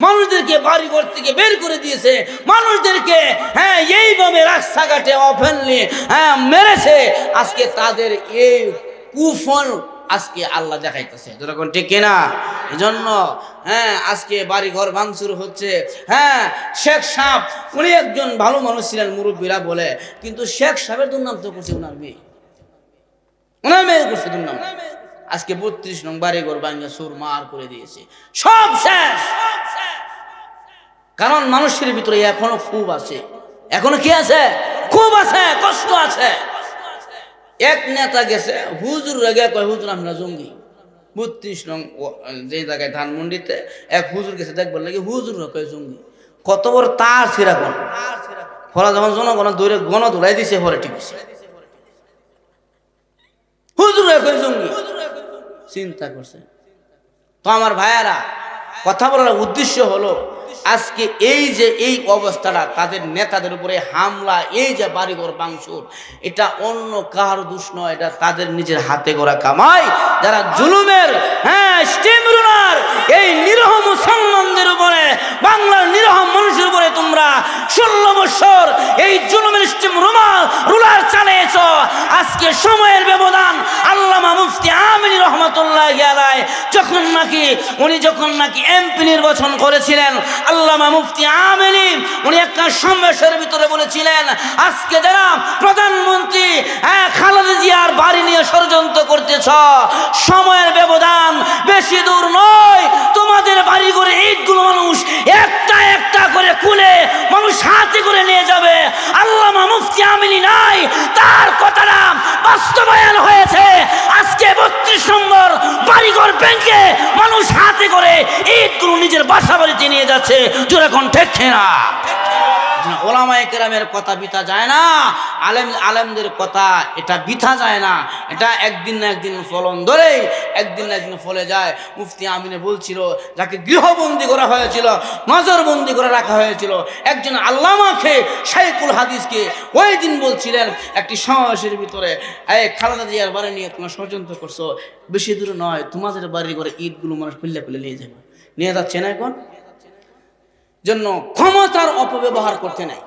মানুষদেরকে বাড়িঘর থেকে বের করে দিয়েছে। মানুষদেরকে হ্যাঁ এইভাবে রাস্তাঘাটে অফেনলি হ্যাঁ মেরেছে। আজকে তাদের এই কুফল আজকে আল্লাহ দেখাইতেছে। যেরকম ঠিক কিনা? এই জন্য হ্যাঁ আজকে বাড়ি ঘর ভাঙচুর হচ্ছে। হ্যাঁ শেখ সাহেব, উনি একজন ভালো মানুষ ছিলেন, মুরব্বীরা বলে। কিন্তু শেখ সাহেবের দুর্নাম তো করছে ওনার মেয়ে। ওনার মেয়ে করছে দুর্নাম। আজকে বত্রিশ নং বাড়ি ঘর ভাঙিয়ে সুর মার করে দিয়েছে। সব শেষ। কারণ মানুষের ভিতরে এখনও খুব আছে। এখনও কি আছে? খুব আছে, কষ্ট আছে। এক নেতা গেছে, হুজুর রেগে কয়, হুজুর, আমরা জঙ্গি। বত্রিশ নং যে জায়গায় ধানমন্ডিতে এক হুজুর গেছে, দেখবার লাগে হুজুর কয়, জঙ্গি। কত বড় তার কোন ফলে যখন জনগণ দৌড়ে গণ দৌড়াই দিছে, পরে টিপিছে। হুজুর কয়, জঙ্গি। চিন্তা করছে। তো আমার ভাইয়ারা, কথা বলার উদ্দেশ্য হলো, আজকে এই যে এই অবস্থাটা তাদের নেতাদের উপরে হামলা, এই যে বাড়িঘর বাংশুর এটা অন্য কার দোষ নয়, এটা তাদের নিজের হাতে গড়া কামাই। যারা জুলুমের হ্যাঁ স্টিম রুলার, এই নিরহ মুসলমানদের উপরে, বাংলার নিরহ মানুষের উপরে তোমরা ষোলো বছর এই জুলুমের স্টিম রুমাল রুলার চালিয়েছ। আজকে সময়ের ব্যবধান আমিনী রহমতুল্লাহ গেলায়, যখন নাকি, উনি যখন নাকি এমপি নির্বাচন করেছিলেন, আল্লামা মুফতি আমিনী, উনি একটা সমাবেশের ভিতরে বলেছিলেন, আজকে যারা প্রধানমন্ত্রী হ্যাঁ খালেদা জিয়ার বাড়ি নিয়ে ষড়যন্ত্র করতেছ, সময়ের ব্যবধান বেশি দূর নয়, তোমাদের বাড়ি করে ইটগুলো মানুষ একটা একটা করে খুলে মানুষ হাতে করে নিয়ে যাবে, আল্লামা মুফতি আমিনী নাই, তার কথাটা বাস্তবায়ন হয়েছে, আজকে বত্রিশ নম্বর বাড়িঘর ব্যাংকে মানুষ হাতে করে ইটগুলো নিজের বাসা বাড়িতে নিয়ে যাচ্ছে যেরকম ঠেকছে না। কথা যায় না, আলেম আলেমদের কথা এটা বিথা যায় না। এটা একদিন না একদিন ফলন একদিন না একদিন ফলে যায়। মুফতি আমিনে বলছিল, যাকে গৃহবন্দী করা হয়েছিল, নজরবন্দি করে রাখা হয়েছিল, একজন আল্লামাকে শাইকুল হাদিসকে ওই দিন বলছিলেন, একটি সমাবেশের ভিতরে, এই খালেদা জিয়ার বাড়ি নিয়ে তোমার ষড়যন্ত্র করছ, বেশি দূর নয়, তোমাদের বাড়ি করে ইটগুলো মানুষ খুললে খুলে নিয়ে যাবে। নিয়ে যাচ্ছে না এখন। জন্য ক্ষমতার অপব্যবহার করতে নাই।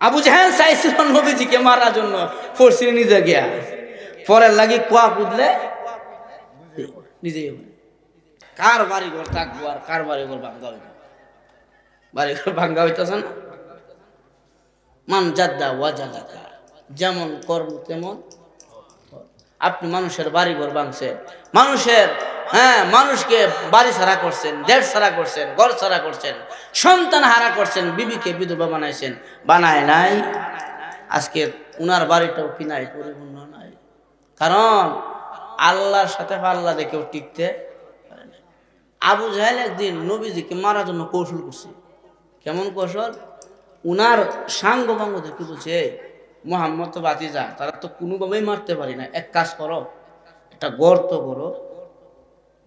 আবু জাহেল চাইছিল নবীজিকে মারার জন্য ফরসিনে নিজে গিয়া। পরের লাগি কুয়া বুঝলে নিজেই হবে। কার বাড়ি ঘর থাকব আর কার বাড়ি ঘর ভাঙ্গা হইব? বাড়ি ঘর ভাঙ্গা হইতেছে না? মান জাদ্দা ওয়াজাদা যেমন কর্ম তেমন। আপনি মানুষের বাড়ি ঘর ভাঙছেন মানুষের হ্যাঁ মানুষকে বাড়ি ছাড়া করছেন দেড় ছাড়া করছেন, ঘর ছাড়া করছেন, সন্তান হারা করছেন, বিবিকে বিধবা বানাইছেন, বানায় নাই। আজকে উনার বাড়িটাও কি নাই, পরিপূর্ণ নাই। কারণ আল্লাহর সাথে আল্লাহ দেখেও টিকতে। আবু জাহেল একদিন নবীজিকে মারার জন্য কৌশল করছে। কেমন কৌশল? উনার সাঙ্গ বাঙ্গ দেখে বলছে মোহাম্মদ তো বাতিজা, তারা তো কোনোভাবেই মারতে পারি না। এক কাজ করো, একটা গর্ত করো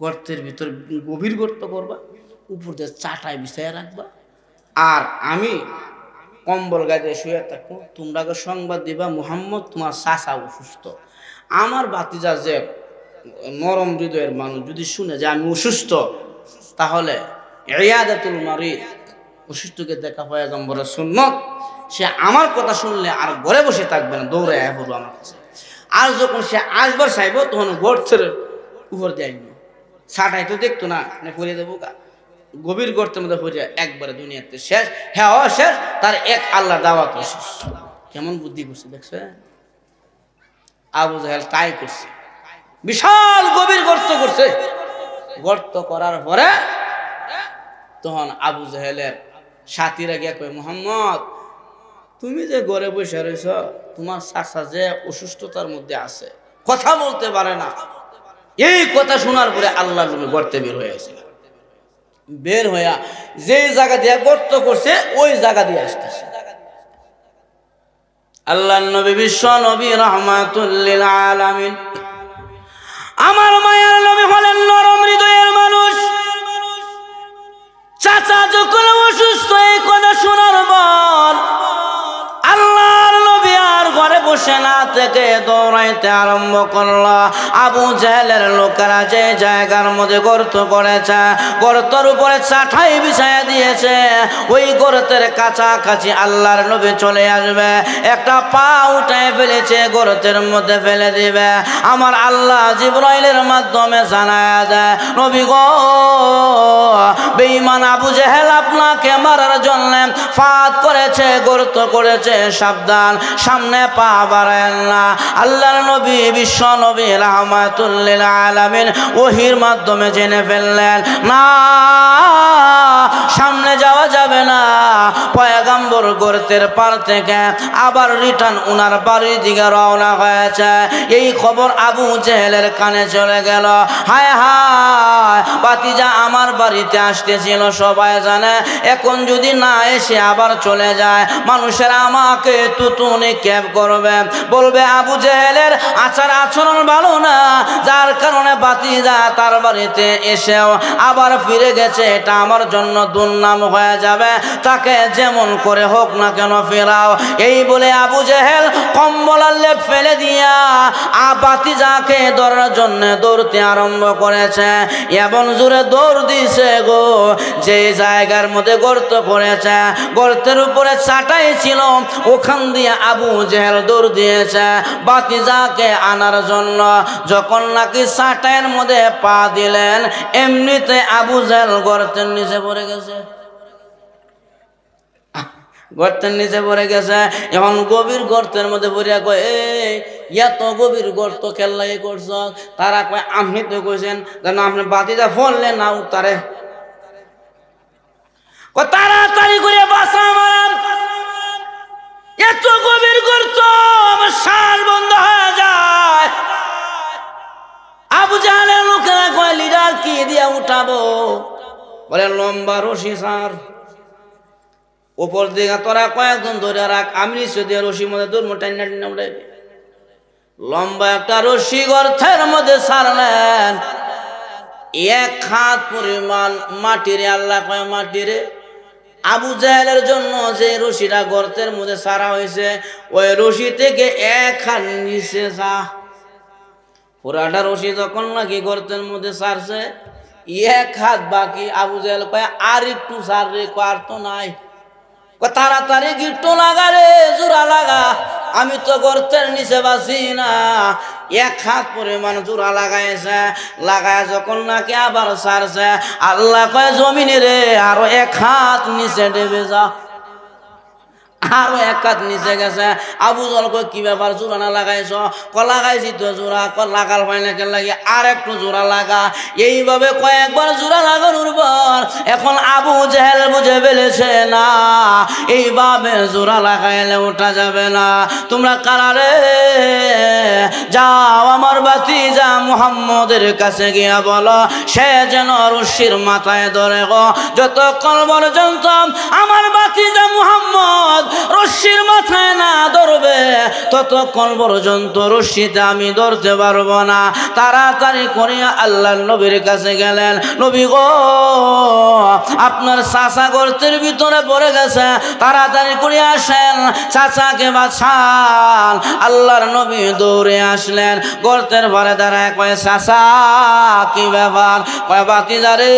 গর্তের ভিতর গভীর গর্ত করবা, উপর দিয়ে চাটায় বিছাইয়া রাখবা। আর আমি কম্বল গায়ে শুয়ে থাকব, তোমরা আগে সংবাদ দিবা, মুহাম্মদ, তোমার চাষা অসুস্থ। আমার বাতিজা যে নরম হৃদয়ের মানুষ, যদি শুনে যে আমি অসুস্থ, তাহলে ইয়াদাতুল মারিদ, অসুস্থকে দেখা পায় নম্বরে সুন্নত, সে আমার কথা শুনলে আর ঘরে বসে থাকবে না দৌড়ে আয় পড়ব আমার কাছে। আর যখন সে আসবার চাইব, তখন গর্তের উপর দিয়ে আইব। ছাটাই তো দেখতো না করে দেবো কা গভীর গর্তের মধ্যে পড়ে একবারে দুনিয়াতে শেষ হ্যাঁ ও শেষ, তার এক আল্লাহ দাওয়াত শেষ। কেমন বুদ্ধি করছে, দেখছ আবু জাহেল তাই করছে। বিশাল গভীর গর্ত করছে। গর্ত করার পরে তখন আবু জাহেলের সাথীরা গিয়া কয়, মোহাম্মদ, তুমি যে ঘরে বসে রয়েছ, তোমার চাষা যে অসুস্থতার মধ্যে আছে, কথা বলতে পারে না। এই কথা শোনার পরে আল্লাহ নবী গর্তে বের হয়ে আসে বের হইয়া যে জায়গা দিয়ে গর্ত করছে, ওই জায়গা দিয়ে আসতেছে। আল্লাহ নবী বিশ্ব নবী রহমাতুল্লিল আলামিন। আমার মায়ের নবী হলেন নরম হৃদয়ের মানুষ। চাচা যখন অসুস্থ থেকে দৌড়াইতে আরম্ভ করল। আবু জেহেলের লোকেরা যে জায়গার মধ্যে গর্ত করেছে, গর্তর উপরে চাঠাই বিছাইয়া দিয়েছে। ওই গর্তের কাছাকাছি আল্লাহর নবী চলে আসবে। একটা পা উঠায় ফেলেছে, গর্তের মধ্যে ফেলে দিবে। আমার আল্লাহ জিব্রাইলের মাধ্যমে জানায় দেয়, নবী গো, বেঈমান আবু জেহেল আপনাকে মারার জন্য ফাঁদ করেছে, গর্ত করেছে, সাবধান, সামনে পা বাড়ায় না আল্লাহর নবী, বিশ্ব নবী, রহমাতুল্লিল আলামিন ওহির মাধ্যমে জেনে ফেললেন, না, সামনে যাওয়া যাবে না। পয়গাম্বর গর্তের পার থেকে আবার রিটার্ন উনার বাড়ির দিকে রওনা হয়েছে। এই খবর আবু জেহেলের কানে চলে গেল। হায় হায় বাতিজা আমার বাড়িতে আসতেছিল, সবাই জানে। এখন যদি না এসে আবার চলে যায়, মানুষের আমাকে তুতুনি ক্যাব করবে, বলবে আবু জেহেলের আচার আচরণ ভালো না। যার কারণে বাতিজা তার বাড়িতে এসেও আবার ফিরে গেছে। এটা আমার জন্য দুর্নাম হয়ে যাবে। তাকে যেমন করে হোক না কেন ফেরাও। এই বলে আবু জেহেল কম্বলার লেপ ফেলে দিয়া আ বাতিজাকে ধরার জন্য দৌড়তে আরম্ভ করেছে। এমন জোরে দৌড় দিছে গো, যে জায়গার মধ্যে গর্ত করেছে গর্তের উপরে চাটাই ছিল। ওখান দিয়ে আবু জেহেল দৌড় দিয়েছে। বাতিজাকে আনার জন্য যখন নাকি চাটাইয়ের মধ্যে পা দিলেন, এমনিতে আবু জেহেল গর্তের নিচে পড়ে গেছে। গর্তের নিচে পড়ে গেছে। এখন গভীর গর্তের মধ্যে পড়িয়া কয় এই এত গভীর গর্ত খেললাই করছ? তারা কয়, আপনি তো কইছেন যেন আপনি বাতিটা ফললেন না উত্তারে। তাড়াতাড়ি করে বাসা আমার এত গভীর গর্ত, আমার সার বন্ধ হয়ে যায়। আবু জাহালের লোকেরা কয়, লিডার কি দিয়ে উঠাবো? বলে, লম্বা রশি সার উপর দিকে তোরা কয়েকজন ধরে রাখ, আমি নিশ্চয় দিয়ে মধ্যে দূর টাইনা লম্বা একটা রশি গর্থের মধ্যে সারলেন এক হাত পরিমাণ মাটিরে, আল্লাহ কয় মাটিরে। আবু জাহেলের জন্য যে রশিটা গর্তের মধ্যে সারা হয়েছে, ওই রশি থেকে এক হাত নিচে যা। পুরাটা রশি যখন নাকি গর্তের মধ্যে সারছে, এক হাত বাকি আবু জাহেল কয়, আর একটু সার রে আর তো নাই। তাড়াতাড়ি গিট্টু লাগা রে, জোড়া লাগা। আমি তো গর্তের নিচে বাসি না। এক হাত পরিমাণ জোড়া লাগাইছে, লাগায় যখন নাকি আবার সারছে, আল্লাহ কয়, জমিনে রে, আরও এক হাত নিচে ডেবে যা। আরও এক কাত নিচে গেছে। আবু জল কই কি ব্যাপার, জোড়া না লাগাইছ? ক লাগাইছি তো জোড়া। ক লাগাল পাই না কেন লাগে? আর একটু জোড়া লাগা। এইভাবে কয়েকবার জোড়া এখন আবু জেহেল বুঝে ফেলেছে, না এইভাবে জোড়া লাগাইলে ওঠা যাবে না। তোমরা কারারে যাও আমার বাতি যা মুহাম্মদের কাছে গিয়া বলো, সে যেন রশ্মির মাথায় ধরে গো। যতক্ষণ পর্যন্ত আমার বাতি যা ততক্ষণ পর্যন্ত রশিতে আমি ধরতে পারব না, তাড়াতাড়ি করিয়া আল্লাহ নবীর কাছে গেলেন। নবী গো, আপনার চাষা গর্তের ভিতরে পড়ে গেছে, তাড়াতাড়ি করে আসেন। চাচাকে বাঁচান আল্লাহর নবী দৌড়ে আসলেন। গর্তের পরে দাঁড়ায় কয়ে, চাচা, কি ব্যাপার? কয়, বাতি যারে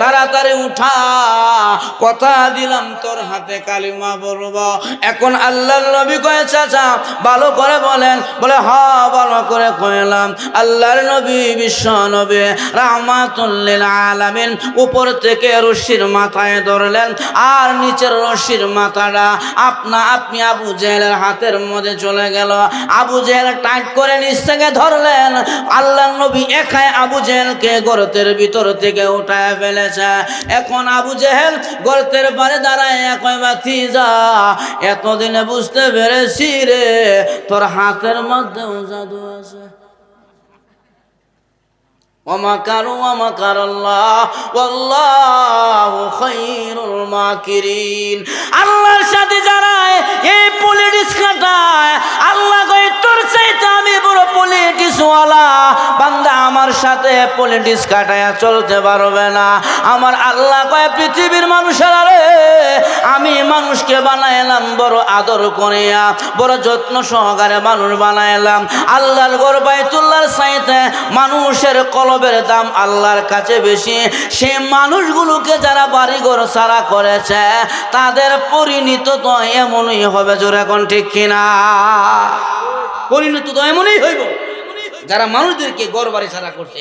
তাড়াতাড়ি উঠা। কথা দিলাম, তোর হাতে কালিমা বলব এখন আল্লাহর নবী কয়ে, চাচা, ভালো করে বলেন। বলে, হ, ভালো করে কইলাম। আল্লাহর নবী, বিশ্ব নবী, রাহমাতুল্লিল আলামিন উপর থেকে রশির মাথায় ধরলেন। আর নিচের রশির মাথাটা আপনা, আপনি আবু জেহেলের হাতের মধ্যে চলে গেল। আবু জেহেল টাইট করে নিচ থেকে ধরলেন। আল্লাহ নবী একাই আবু জেহেলকে গর্তের ভিতর থেকে উঠায় ফেলেছে। এখন আবু জেহেল গর্তের পারে দাঁড়ায় একই বাতি যা, এতদিনে বুঝতে পেরেছি রে তোর হাতের মধ্যেও জাদু আছে ومكروا ومكر الله والله خير الماكرين আল্লাহর সাথে যারা এই পলিটিক্স খাটায় আল্লাহ কই তোর চাইতে আমি বড় পলিটিক্স ওয়ালা বান্দা আমার সাথে পলিটিক্স কাটায়া চলতে পারবে না। আমার আল্লাহ কয়, পৃথিবীর মানুষেরা রে আমি মানুষকে বানাইলাম, বড় আদর করিয়া, বড় যত্ন সহকারে মানুষ বানাইলাম। আল্লাহর গর বাইতুল্লাহর সাইতে মানুষের কলবের দাম আল্লাহর কাছে বেশি। সেই মানুষগুলোকে যারা বাড়িঘর সারা করেছে, তাদের পরিণত তো এমনই হবে, জোরে এখন ঠিক কিনা? পরিণত তো এমনই হইব। যারা মানুষদেরকে গড় বাড়ি ছাড়া করছে